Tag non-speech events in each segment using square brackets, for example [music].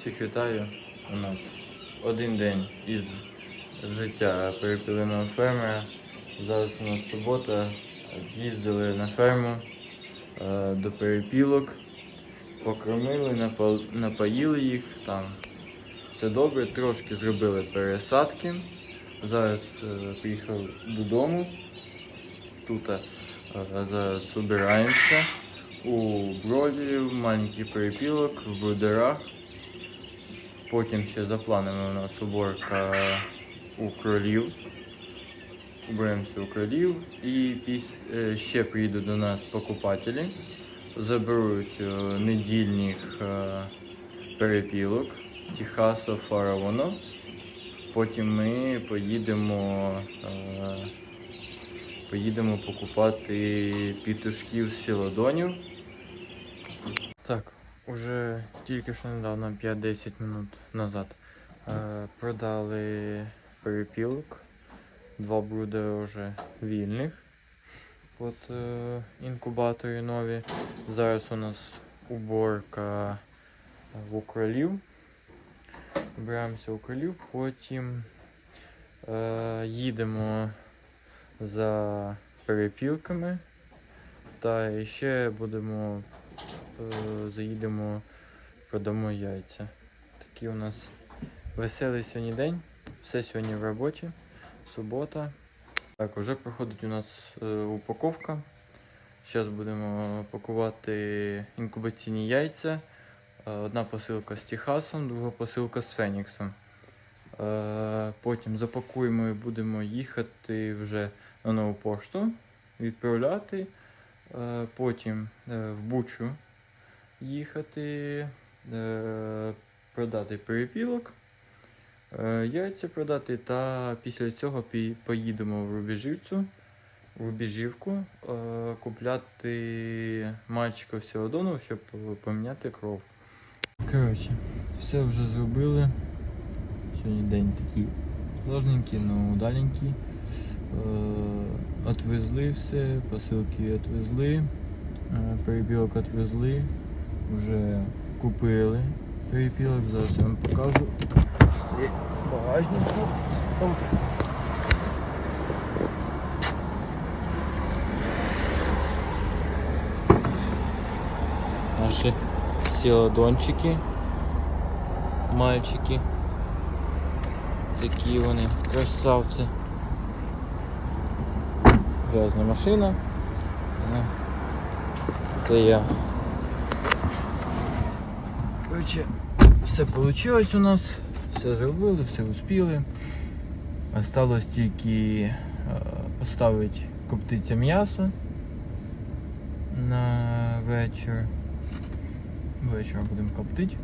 Всіх вітаю. У нас один день із життя перепіленого фермера. Зараз у нас субота. З'їздили на ферму е, до перепілок, покормили, напоїли їх там. Все добре, трошки зробили пересадки. Зараз е, приїхав додому. Тут е, зараз збираємося у бройлерів, маленьких перепілок, в брудерах. Потім ще за планами у нас уборка у кролів. Уберемося у кролів. І піс- е, ще приїдуть до нас покупателі. Заберуть е, недільних е, перепілок Техаса Фараону. Потім ми поїдемо, поїдемо покупати пітушків з сілодонів. Так, уже тільки що недавно, 5-10 минут назад, е, продали перепілок. Два брудери вже вільних. От е, інкубатори нові. Зараз у нас уборка у кролів. Збираємося у кролів, потім е, їдемо за перепілками. Та ще будемо заїдемо, продамо яйця. Такий у нас веселий сьогодні день. Все сьогодні в роботі. Субота. Так, вже проходить у нас е, упаковка. Зараз будемо пакувати інкубаційні яйця. Е, Одна посилка з Техасом, друга посилка з Феніксом. Е, Потім запакуємо і будемо їхати вже на нову пошту, відправляти. Е, Потім е, в Бучу їхати, е, продати перепілок, е, яйця продати, та після цього поїдемо в Рубіжівцю, в Рубіжівку, е, купляти мальчика всього щоб поміняти кров. Коротше, все вже зробили. Сьогодні день такий сложненький, але удаленький. Е, Отвезли все, посилки отвезли, е, перепілок отвезли, вже купили перепілок, зараз я вам покажу. І багажнику. Наші сіладончики, мальчики. Такі вони красавці. Грязна машина. Це я. Коротше, все вийшло у нас, все зробили, все успіли. Осталось тільки е, поставити коптиться м'ясо на вечір. Вечором будемо коптити.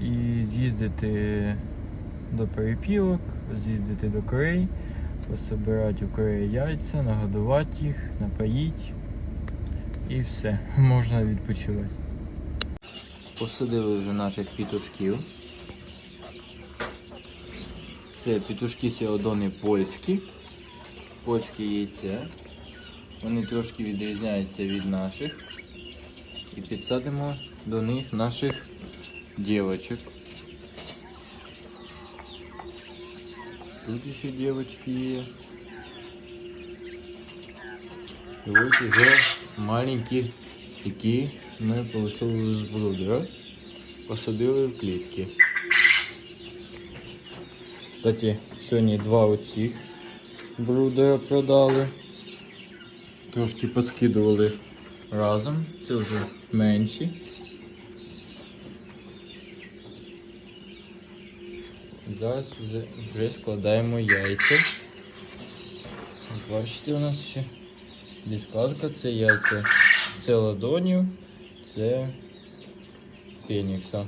І з'їздити до перепілок, з'їздити до корей, пособирати у кореї яйця, нагодувати їх, напоїти і все, [laughs] можна відпочивати. Посадили вже наших пітушків. Це пітушки сіодони польські, польські яйця. Вони трошки відрізняються від наших. І підсадимо до них наших дівочок. Тут ще дівчатки є. І ось уже маленькі, які ми полишили з брудера, посадили в клітки. Кстати, сьогодні два оцих брудера продали. Трошки поскидували разом. Це вже менші. Зараз вже, вже складаємо яйця. Бачите, у нас ще дискладка, це яйця целодонів, це фенікса.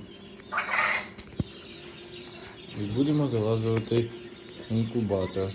І будемо залазувати інкубатор.